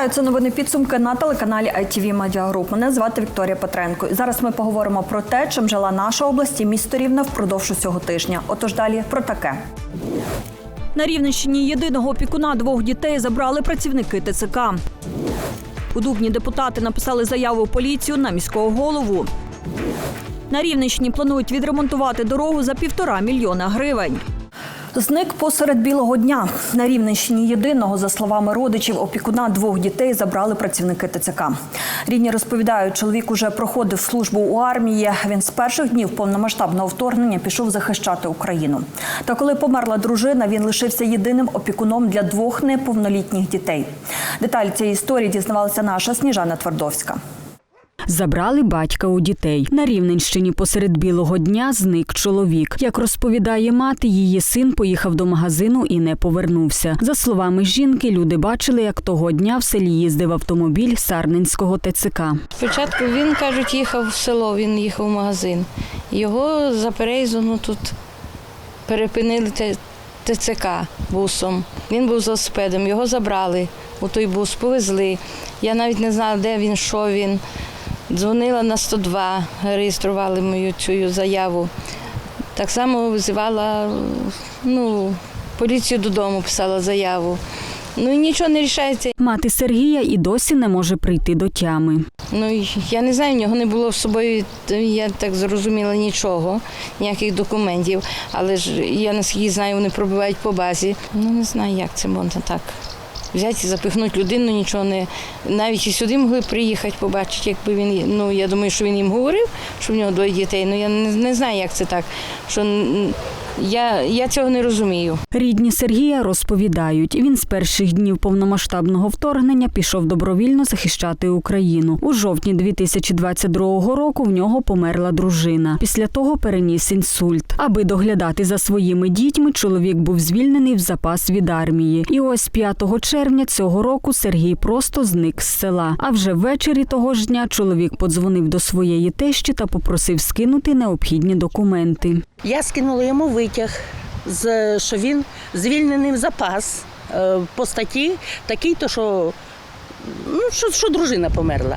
Вітаю, це новини підсумки на телеканалі ITV Media Group. Мене звати Вікторія Петренко. І зараз ми поговоримо про те, чим жила наша область і місто Рівне впродовж усього тижня. Отож далі про таке. На Рівненщині єдиного опікуна двох дітей забрали працівники ТЦК. У Дубні депутати написали заяву в поліцію на міського голову. На Рівненщині планують відремонтувати дорогу за півтора мільйона гривень. Зник посеред білого дня. На Рівненщині єдиного, за словами родичів, опікуна двох дітей забрали працівники ТЦК. Рідні розповідають, чоловік уже проходив службу у армії. Він з перших днів повномасштабного вторгнення пішов захищати Україну. Та коли померла дружина, він лишився єдиним опікуном для двох неповнолітніх дітей. Деталі цієї історії дізнавалася наша Сніжана Твардовська. Забрали батька у дітей. На Рівненщині посеред білого дня зник чоловік. Як розповідає мати, її син поїхав до магазину і не повернувся. За словами жінки, люди бачили, як того дня в селі їздив автомобіль Сарненського ТЦК. Спочатку він, кажуть, їхав в село, він їхав в магазин. Його за переїздом тут перепинили ТЦК бусом. Він був з велосипедом, його забрали у той бус, повезли. Я навіть не знала, де він, що він. Дзвонила на 102, реєстрували мою цю заяву. Так само визивала ну, поліцію додому, писала заяву. Ну і нічого не рішається. Мати Сергія і досі не може прийти до тями. Ну, я не знаю, в нього не було з собою, я так зрозуміла, нічого, ніяких документів. Але ж я наскільки знаю, вони пробувають по базі. Ну не знаю, як це можна так. Взяти запихнути людину, нічого не. Навіть і сюди могли приїхати, побачити, якби він. Ну, я думаю, що він їм говорив, що в нього двоє дітей. Ну я не, знаю, як це так. Що я, я цього не розумію. Рідні Сергія розповідають, він з перших днів повномасштабного вторгнення пішов добровільно захищати Україну. У жовтні 2022 року в нього померла дружина. Після того переніс інсульт. Аби доглядати за своїми дітьми, чоловік був звільнений в запас від армії. І ось 5 червня цього року Сергій просто зник з села. А вже ввечері того ж дня чоловік подзвонив до своєї тещі та попросив скинути необхідні документи. Я скинула йому витяг, з- що він звільнений в запас е, по статті такий, то що, ну, що, що дружина померла.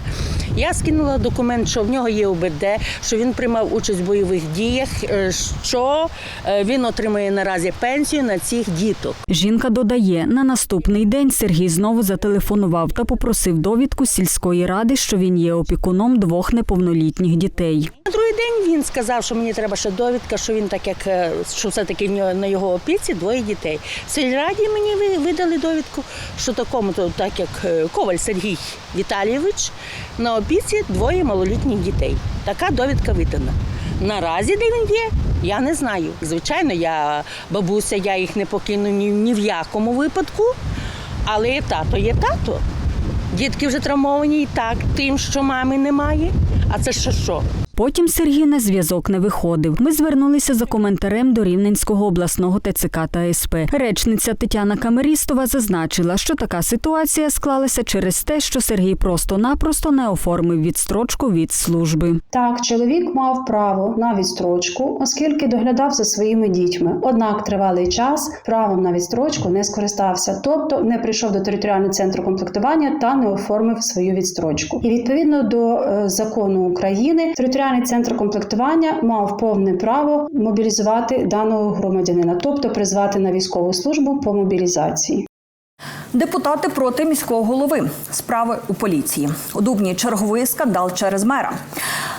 Я скинула документ, що в нього є ОБД, що він приймав участь в бойових діях, е, що е, він отримує наразі пенсію на цих діток. Жінка додає, на наступний день Сергій знову зателефонував та попросив довідку сільської ради, що він є опікуном двох неповнолітніх дітей. На другий день він сказав, що мені треба ще довідка, що він так як е, що все-таки на його опіці двоє дітей. В сільраді мені видали довідку, що такому, то так як Коваль Сергій Віталійович, на опіці двоє малолітніх дітей. Така довідка видана. Наразі, де він є, я не знаю. Звичайно, я бабуся, я їх не покину ні, ні в якому випадку, але тато є тато. Дітки вже травмовані і так тим, що мами немає. А це ще що? Потім Сергій на зв'язок не виходив. Ми звернулися за коментарем до Рівненського обласного ТЦК та СП. Речниця Тетяна Камерістова зазначила, що така ситуація склалася через те, що Сергій просто-напросто не оформив відстрочку від служби. Так, чоловік мав право на відстрочку, оскільки доглядав за своїми дітьми. Однак тривалий час правом на відстрочку не скористався, тобто не прийшов до територіального центру комплектування та не оформив свою відстрочку. І відповідно до е, закону України, територіальний центр комплектування мав повне право мобілізувати даного громадянина, тобто призвати на військову службу по мобілізації. Депутати проти міського голови. Справи у поліції. У Дубні черговий скандал через мера.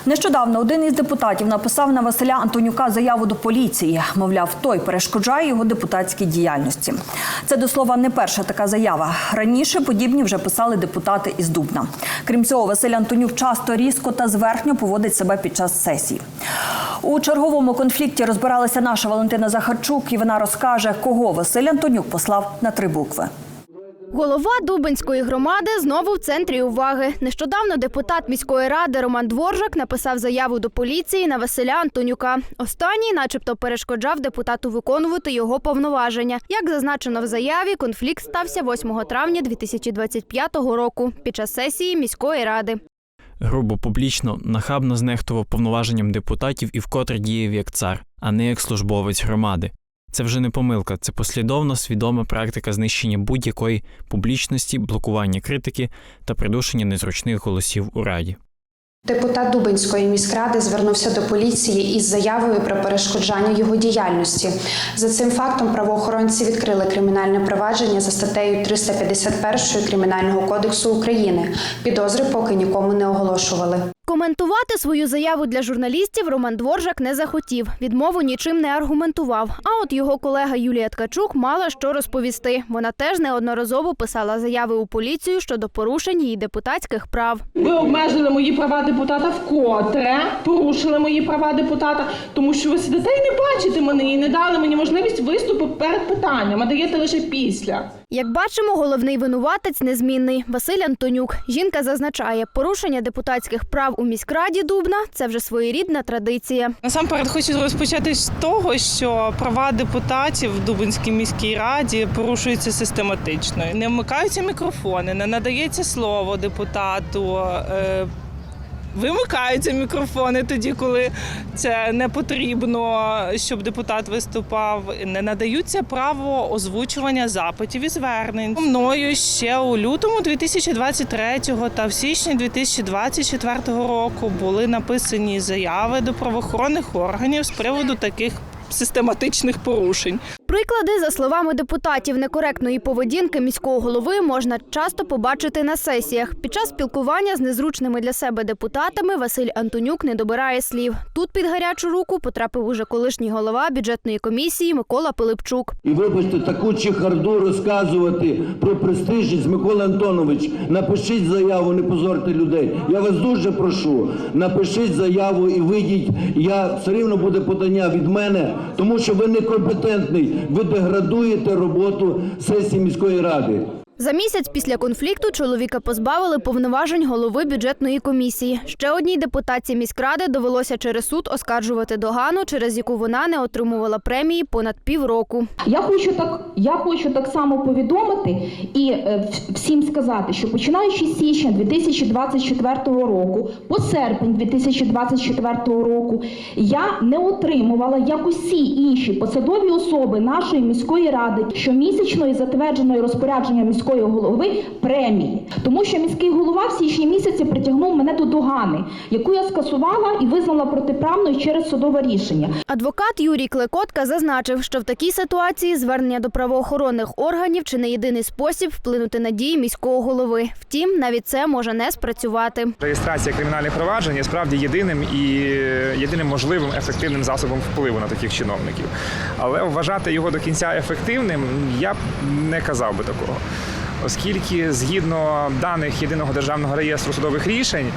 Нещодавно один із депутатів написав на Василя Антонюка заяву до поліції. Мовляв, той перешкоджає його депутатській діяльності. Це до слова не перша така заява. Раніше подібні вже писали депутати із Дубна. Крім цього, Василь Антонюк часто різко та зверхньо поводить себе під час сесії. У черговому конфлікті розбиралася наша Валентина Захарчук, і вона розкаже, кого Василь Антонюк послав на три букви. Голова Дубинської громади знову в центрі уваги. Нещодавно депутат міської ради Роман Дворжак написав заяву до поліції на Василя Антонюка. Останній, начебто, перешкоджав депутату виконувати його повноваження. Як зазначено в заяві, конфлікт стався 8 травня 2025 року під час сесії міської ради. грубо публічно, нахабно знехтував повноваженням депутатів і вкотре діяв як цар, а не як службовець громади. Це вже не помилка, це послідовна свідома практика знищення будь-якої публічності, блокування критики та придушення незручних голосів у раді. Депутат Дубинської міськради звернувся до поліції із заявою про перешкоджання його діяльності. За цим фактом правоохоронці відкрили кримінальне провадження за статтею 351 Кримінального кодексу України. Підозри поки нікому не оголошували. Коментувати свою заяву для журналістів Роман Дворжак не захотів. Відмову нічим не аргументував. А от його колега Юлія Ткачук мала що розповісти. Вона теж неодноразово писала заяви у поліцію щодо порушень її депутатських прав. Ви обмежили мої права депутата вкотре, порушили мої права депутата, тому що ви сидите і не бачите мене і не дали мені можливість виступу перед питанням, а даєте лише після. Як бачимо, головний винуватець незмінний Василь Антонюк. Жінка зазначає, порушення депутатських прав у міськраді Дубна це вже своєрідна традиція. Насамперед хочу розпочати з того, що права депутатів в Дубинській міській раді порушуються систематично. Не вмикаються мікрофони, не надається слово депутату. Вимикаються мікрофони тоді, коли це не потрібно, щоб депутат виступав. Не надаються право озвучування запитів і звернень. Мною ще у лютому 2023 та в січні 2024 року були написані заяви до правоохоронних органів з приводу таких систематичних порушень. Приклади, за словами депутатів, некоректної поведінки міського голови можна часто побачити на сесіях. Під час спілкування з незручними для себе депутатами Василь Антонюк не добирає слів. Тут під гарячу руку потрапив уже колишній голова бюджетної комісії Микола Пилипчук. І вибачте, таку чехарду розказувати про престижність Микола Антонович. Напишіть заяву, не позорте людей. Я вас дуже прошу. Напишіть заяву і вийдіть. Я все рівно буде подання від мене, тому що ви некомпетентний. Ви деградуєте роботу сесії міської ради. За місяць після конфлікту чоловіка позбавили повноважень голови бюджетної комісії. Ще одній депутатці міськради довелося через суд оскаржувати догану, через яку вона не отримувала премії понад півроку. Я хочу так, я хочу так само повідомити і е, всім сказати, що починаючи з січня 2024 року по серпень 2024 року я не отримувала, як усі інші посадові особи нашої міської ради, щомісячної затвердженої розпорядження міської голови премії, тому що міський голова в січні місяці притягнув мене до догани, яку я скасувала і визнала протиправною через судове рішення. Адвокат Юрій Клекотка зазначив, що в такій ситуації звернення до правоохоронних органів чи не єдиний спосіб вплинути на дії міського голови. Втім, навіть це може не спрацювати. Реєстрація кримінальних проваджень є справді єдиним і єдиним можливим ефективним засобом впливу на таких чиновників. Але вважати його до кінця ефективним я б не казав би такого. Оскільки згідно даних єдиного державного реєстру судових рішень,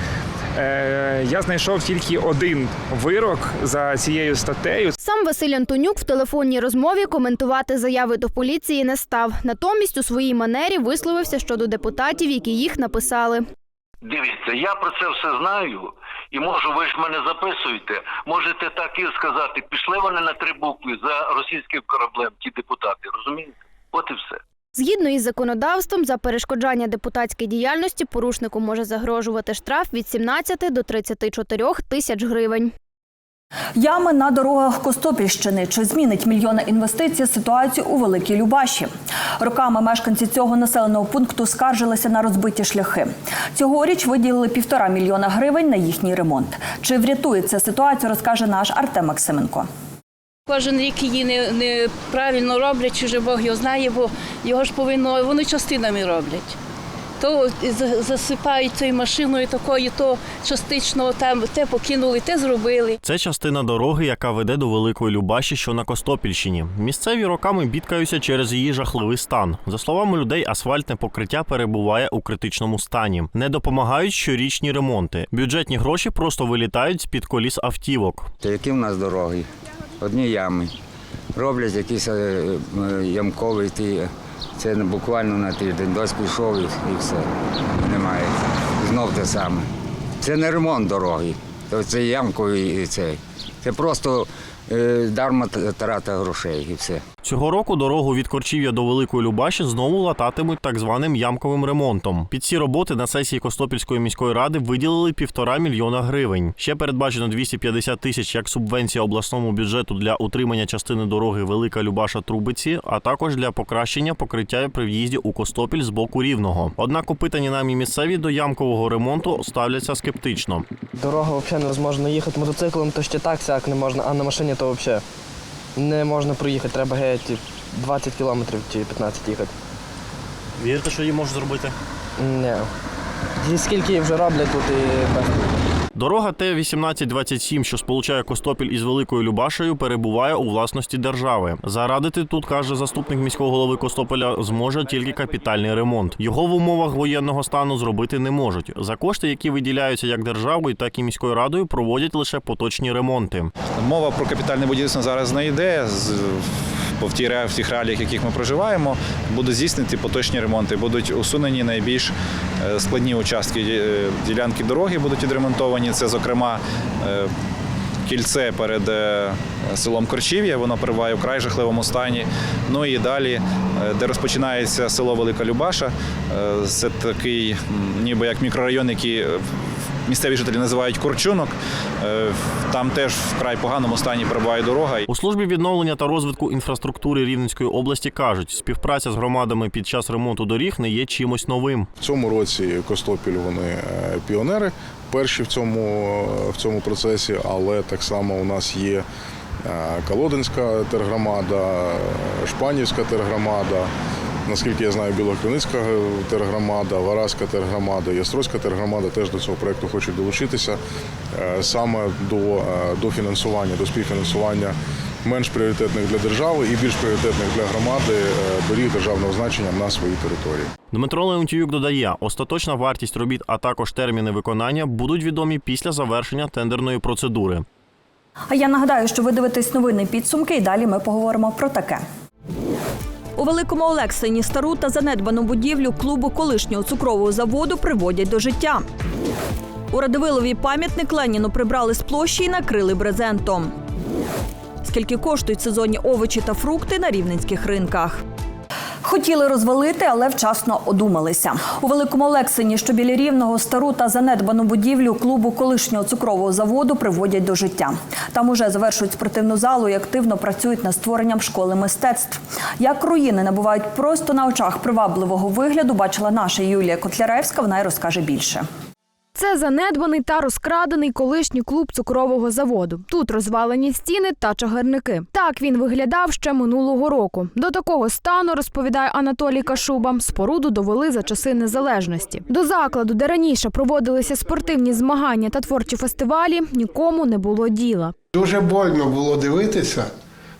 е, я знайшов тільки один вирок за цією статтею. Сам Василь Антонюк в телефонній розмові коментувати заяви до поліції не став. Натомість у своїй манері висловився щодо депутатів, які їх написали. Дивіться, я про це все знаю, і можу, ви ж мене записуєте. Можете так і сказати, пішли вони на три букви за російським кораблем, ті депутати, розумієте? От і все. Згідно із законодавством, за перешкоджання депутатській діяльності порушнику може загрожувати штраф від 17 до 34 тисяч гривень. Ями на дорогах Костопільщини. Чи змінить мільйона інвестицій ситуацію у Великій Любаші? Роками мешканці цього населеного пункту скаржилися на розбиті шляхи. Цьогоріч виділили півтора мільйона гривень на їхній ремонт. Чи врятує ця ситуацію, розкаже наш Артем Максименко. Кожен рік її не, неправильно роблять, чи вже Бог його знає, бо його ж повинно, вони частинами роблять. То засипають цією машиною такою, то частично там те покинули, те зробили. Це частина дороги, яка веде до Великої Любаші, що на Костопільщині. Місцеві роками бідкаються через її жахливий стан. За словами людей, асфальтне покриття перебуває у критичному стані. Не допомагають щорічні ремонти. Бюджетні гроші просто вилітають з-під коліс автівок. Та які в нас дороги? Одні ями. Роблять якийсь е, е, ті. Це буквально на тиждень. Дощ пішов і, все. Немає. Знов те саме. Це не ремонт дороги. Це ямковий і це. Це просто е, дарма трата грошей і все. Цього року дорогу від Корчів'я до Великої Любаші знову лататимуть так званим ямковим ремонтом. Під ці роботи на сесії Костопільської міської ради виділили півтора мільйона гривень. Ще передбачено 250 тисяч як субвенція обласному бюджету для утримання частини дороги Велика Любаша Трубиці, а також для покращення покриття при в'їзді у Костопіль з боку рівного. Однак опитані нами місцеві до ямкового ремонту ставляться скептично. Дорога взагалі невозможно їхати мотоциклом, то ще так сяк не можна, а на машині то взагалі не можна проїхати. Треба геть 20 кілометрів чи 15 їхати. Вірите, що її можуть зробити? Ні. І скільки її вже роблять тут і без. Дорога Т-1827, що сполучає Костопіль із Великою Любашею, перебуває у власності держави. Зарадити тут, каже заступник міського голови Костополя, зможе тільки капітальний ремонт. Його в умовах воєнного стану зробити не можуть. За кошти, які виділяються як державою, так і міською радою, проводять лише поточні ремонти. Мова про капітальне будівництво зараз не йде. Бо в ті ре- в тих реаліях, яких ми проживаємо, будуть здійснені поточні ремонти, будуть усунені найбільш е, складні участки е, ділянки дороги, будуть відремонтовані. Це, зокрема, е, кільце перед селом Корчів'я, воно перебуває в край жахливому стані. Ну і далі, де розпочинається село Велика Любаша, це такий, ніби як мікрорайон, який місцеві жителі називають Корчунок. Е, Там теж в край поганому стані перебуває дорога. У службі відновлення та розвитку інфраструктури Рівненської області кажуть, співпраця з громадами під час ремонту доріг не є чимось новим. В цьому році Костопіль вони е, піонери, перші в цьому, в цьому процесі, але так само у нас є е, Колодинська тергромада, Шпанівська тергромада. Наскільки я знаю, Білокриницька тергромада, Вараська тергромада, Ястройська тергромада теж до цього проєкту хочуть долучитися е, саме до, е, до фінансування, до співфінансування менш пріоритетних для держави і більш пріоритетних для громади е, доріг державного значення на своїй території. Дмитро Леонтіюк додає, остаточна вартість робіт, а також терміни виконання будуть відомі після завершення тендерної процедури. А я нагадаю, що ви дивитесь новини підсумки, і далі ми поговоримо про таке. У Великому Олексині стару та занедбану будівлю клубу колишнього цукрового заводу приводять до життя. У Радивилові пам'ятник Леніну прибрали з площі і накрили брезентом. Скільки коштують сезонні овочі та фрукти на рівненських ринках? Хотіли розвалити, але вчасно одумалися. У Великому Олексині, що біля рівного стару та занедбану будівлю клубу колишнього цукрового заводу приводять до життя. Там уже завершують спортивну залу і активно працюють над створенням школи мистецтв. Як руїни набувають просто на очах привабливого вигляду, бачила наша Юлія Котляревська. Вона й розкаже більше. Це занедбаний та розкрадений колишній клуб цукрового заводу. Тут розвалені стіни та чагарники. Так він виглядав ще минулого року. До такого стану, розповідає Анатолій Кашуба, споруду довели за часи незалежності. До закладу, де раніше проводилися спортивні змагання та творчі фестивалі, нікому не було діла. Дуже больно було дивитися,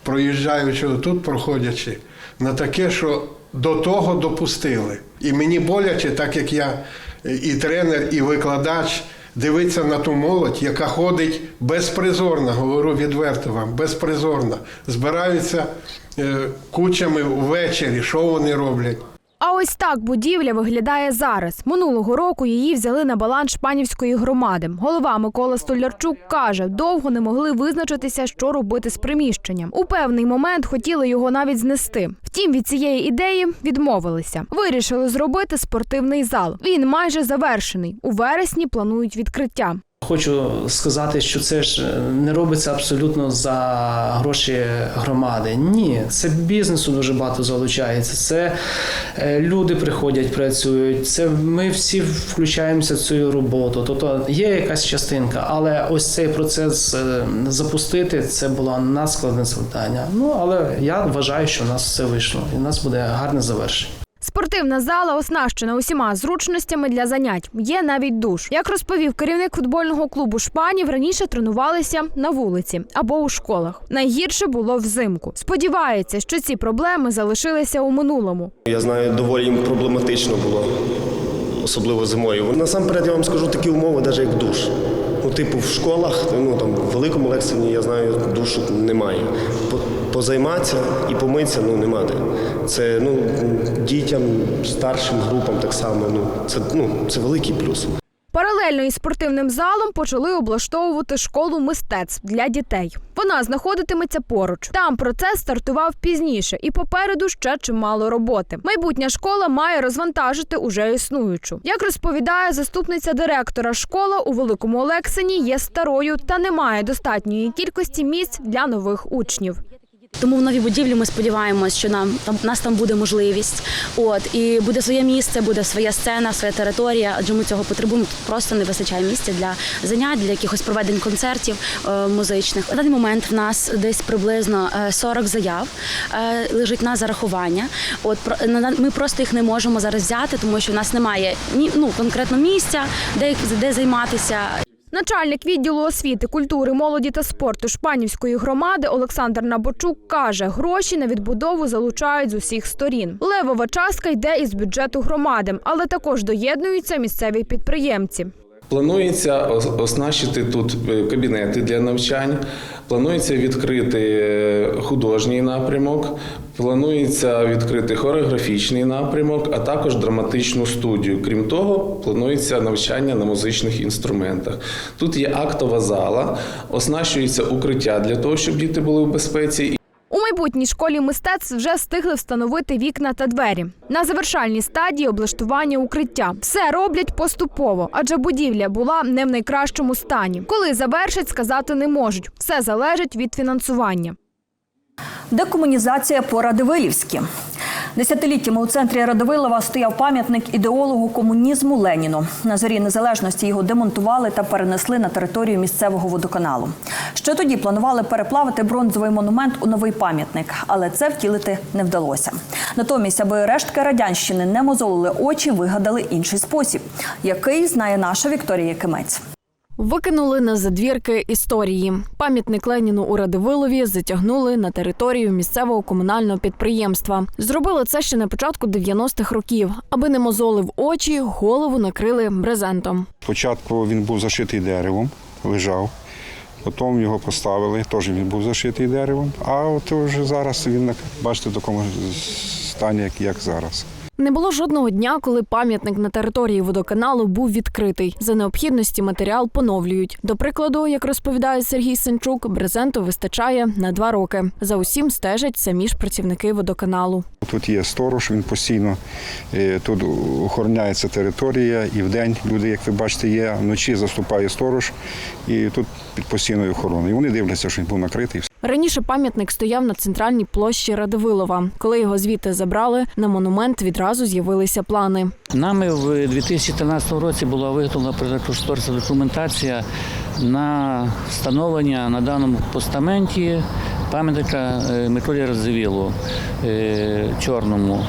проїжджаючи тут, проходячи, на таке, що до того допустили. І мені боляче, так як я і тренер, і викладач, дивиться на ту молодь, яка ходить безпризорно, говорю відверто вам, безпризорно. Збираються е, кучами ввечері, що вони роблять. А ось так будівля виглядає зараз. Минулого року її взяли на баланс Шпанівської громади. Голова Микола Столярчук каже, довго не могли визначитися, що робити з приміщенням. У певний момент хотіли його навіть знести. Втім, від цієї ідеї відмовилися. Вирішили зробити спортивний зал. Він майже завершений. У вересні планують відкриття. Хочу сказати, що це ж е, не робиться абсолютно за гроші громади. Ні, це бізнесу дуже багато залучається. Це е, люди приходять, працюють. Це ми всі включаємося в цю роботу. Тобто є якась частинка, але ось цей процес е, запустити це було надскладне завдання. Ну але я вважаю, що у нас все вийшло, і у нас буде гарне завершення. Спортивна зала оснащена усіма зручностями для занять. Є навіть душ. Як розповів керівник футбольного клубу Шпанів, раніше тренувалися на вулиці або у школах. Найгірше було взимку. Сподівається, що ці проблеми залишилися у минулому. Я знаю, доволі проблематично було, особливо зимою. Насамперед я вам скажу такі умови, навіть як душ. Ну, типу, в школах, ну там в великому лексині, я знаю, душу немає. По- Позайматися і помитися ну нема де. Це ну дітям, старшим групам так само. Ну це ну це великий плюс. Паралельно із спортивним залом почали облаштовувати школу мистецтв для дітей. Вона знаходитиметься поруч. Там процес стартував пізніше, і попереду ще чимало роботи. Майбутня школа має розвантажити уже існуючу. Як розповідає заступниця директора, школа у Великому Олексині є старою та не має достатньої кількості місць для нових учнів. Тому в новій будівлі ми сподіваємось, що нам там нас там буде можливість. От і буде своє місце, буде своя сцена, своя територія. Адже ми цього потребуємо. Тут просто не вистачає місця для занять, для якихось проведень концертів е, музичних. На даний момент в нас десь приблизно е, 40 заяв е, лежить на зарахування. От ми просто їх не можемо зараз взяти, тому що в нас немає ні ну конкретно місця, де де займатися. Начальник відділу освіти, культури, молоді та спорту Шпанівської громади Олександр Набочук каже, гроші на відбудову залучають з усіх сторін. Левова частка йде із бюджету громади, але також доєднуються місцеві підприємці. Планується оснащити тут е, кабінети для навчань, планується відкрити е, художній напрямок, планується відкрити хореографічний напрямок, а також драматичну студію. Крім того, планується навчання на музичних інструментах. Тут є актова зала, оснащується укриття для того, щоб діти були в безпеці. Майбутній школі мистецтв вже встигли встановити вікна та двері. На завершальній стадії облаштування укриття. Все роблять поступово, адже будівля була не в найкращому стані. Коли завершать, сказати не можуть. Все залежить від фінансування. Декомунізація по Радивилівськи. Десятиліттями у центрі Радивилова стояв пам'ятник ідеологу комунізму Леніну. На зорі незалежності його демонтували та перенесли на територію місцевого водоканалу. Ще тоді планували переплавити бронзовий монумент у новий пам'ятник, але це втілити не вдалося. Натомість, аби рештки радянщини не мозолили очі, вигадали інший спосіб, який знає наша Вікторія Кимець. Викинули на задвірки історії. Пам'ятник Леніну у Радивилові затягнули на територію місцевого комунального підприємства. Зробили це ще на початку 90-х років. Аби не мозолив очі, голову накрили брезентом. Спочатку він був зашитий деревом, лежав. Потім його поставили, теж він був зашитий деревом. А от вже зараз він, бачите, в такому стані, як, зараз. Не було жодного дня, коли пам'ятник на території водоканалу був відкритий. За необхідності матеріал поновлюють. До прикладу, як розповідає Сергій Сенчук, брезенту вистачає на два роки. За усім стежать самі ж працівники водоканалу. Тут є сторож, він постійно е, тут охороняється територія, і вдень люди, як ви бачите, є, вночі заступає сторож, і тут під постійною охороною. І вони дивляться, що він був накритий. Раніше пам'ятник стояв на центральній площі Радивилова. Коли його звідти забрали, на монумент відразу з'явилися плани. Нами в 2013 році була виготовлена проєктно-кошторисна документація на встановлення на даному постаменті пам'ятника е, Миколі Радзивілу е, Чорному,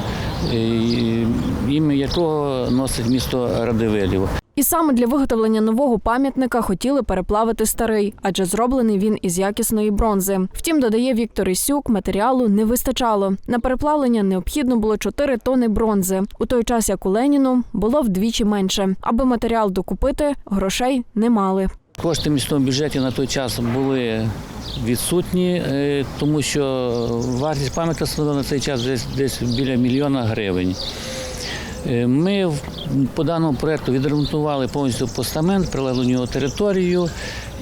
е, ім'я якого носить місто Радивилів. І саме для виготовлення нового пам'ятника хотіли переплавити старий, адже зроблений він із якісної бронзи. Втім, додає Віктор Ісюк, матеріалу не вистачало. На переплавлення необхідно було 4 тони бронзи, у той час як у Леніну було вдвічі менше. Аби матеріал докупити, грошей не мали. Кошти в міському бюджеті на той час були відсутні, е, тому що вартість пам'ятника на цей час десь, десь біля мільйона гривень. Е, Ми по даному проекту відремонтували повністю постамент, прилеглу нього територію,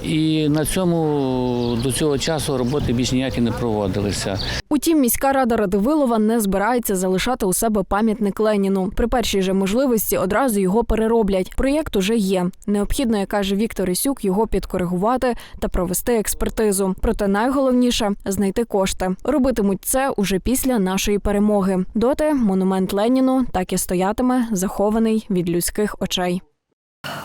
і на цьому до цього часу роботи більш ніякі не проводилися. Утім, міська рада Радивилова не збирається залишати у себе пам'ятник Леніну. При першій же можливості одразу його перероблять. Проєкт уже є. Необхідно, як каже Віктор Ісюк, його підкоригувати та провести експертизу. Проте найголовніше знайти кошти. Робитимуть це уже після нашої перемоги. Доти монумент Леніну так і стоятиме, захований від людських очей.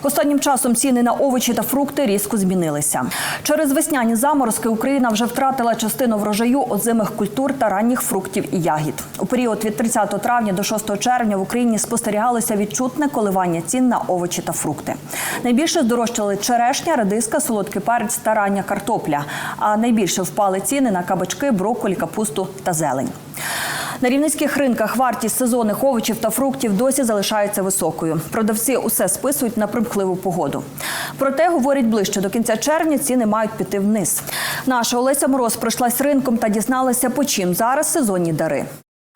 Останнім часом ціни на овочі та фрукти різко змінилися. Через весняні заморозки Україна вже втратила частину врожаю озимих культур та ранніх фруктів і ягід. У період від 30 травня до 6 червня в Україні спостерігалося відчутне коливання цін на овочі та фрукти. Найбільше здорожчали черешня, редиска, солодкий перець та рання картопля. А найбільше впали ціни на кабачки, брокколі, капусту та зелень. На рівненських ринках вартість сезонних овочів та фруктів досі залишається високою. Продавці усе списують на примхливу погоду. Проте, говорять, ближче до кінця червня ціни мають піти вниз. Наша Олеся Мороз пройшлась ринком та дізналася, по чим зараз сезонні дари.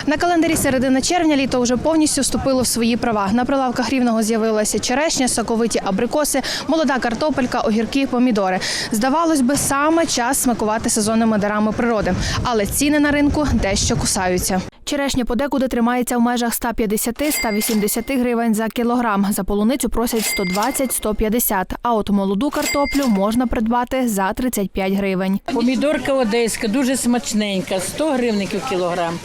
На календарі середина червня літо вже повністю вступило в свої права. На прилавках рівного з'явилася черешня, соковиті абрикоси, молода картопелька, огірки, помідори. Здавалось би, саме час смакувати сезонними дарами природи, але ціни на ринку дещо кусаються. Черешня подекуди тримається в межах 150-180 гривень за кілограм. За полуницю просять 120-150, а от молоду картоплю можна придбати за 35 гривень. Помідорка одеська дуже смачненька, 100 гривників кілограм.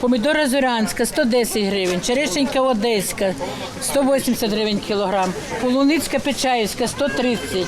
Помідора зорянська 110 гривень, черешенька одеська 180 гривень кілограм, полуницька печаївська 130,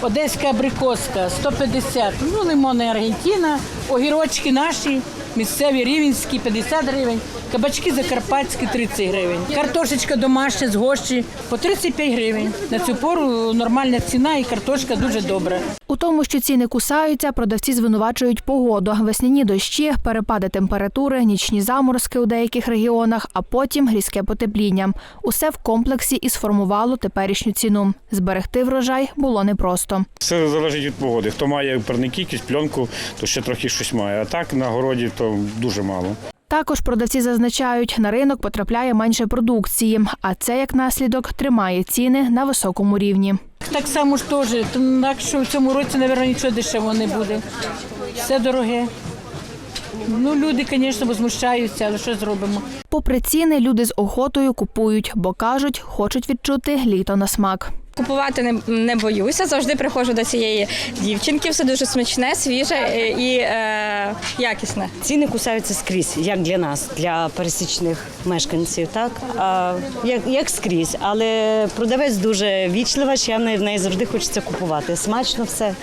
одеська абрикоска 150, ну лимони Аргентина, огірочки наші, місцеві рівенські 50 гривень, кабачки закарпатські 30 гривень, картошечка домашня з гощі по 35 гривень. На цю пору нормальна ціна і картошка дуже добра. У тому, що ціни кусаються, продавці звинувачують погоду. Весняні дощі, перепади температури, нічні заморозки у деяких регіонах, а потім різке потепління. Усе в комплексі і сформувало теперішню ціну. Зберегти врожай було непросто. Все залежить від погоди. Хто має парники, якусь пленку, то ще трохи щось має. А так на городі то дуже мало. Також продавці зазначають, на ринок потрапляє менше продукції, а це як наслідок тримає ціни на високому рівні. Так само ж теж, так що в цьому році, мабуть, нічого дешевого не буде. Все дороге. Ну, люди, звісно, возмущаються, але що зробимо? Попри ціни, люди з охотою купують, бо кажуть, хочуть відчути літо на смак. Купувати не, не боюся. Завжди приходжу до цієї дівчинки. Все дуже смачне, свіже е, і е, якісне. Ціни кусаються скрізь, як для нас, для пересічних мешканців, так а, як, як скрізь. Але продавець дуже вічлива, ще в неї завжди хочеться купувати. Смачно все,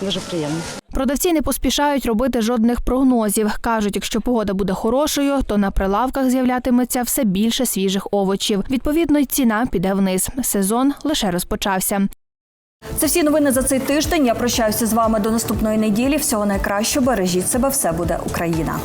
дуже приємно. Продавці не поспішають робити жодних прогнозів. Кажуть, якщо погода буде хорошою, то на прилавках з'являтиметься все більше свіжих овочів. Відповідно, й ціна піде вниз. Сезон лише розпочався. Це всі новини за цей тиждень. Я прощаюся з вами до наступної неділі. Всього найкращого. Бережіть себе. Все буде Україна.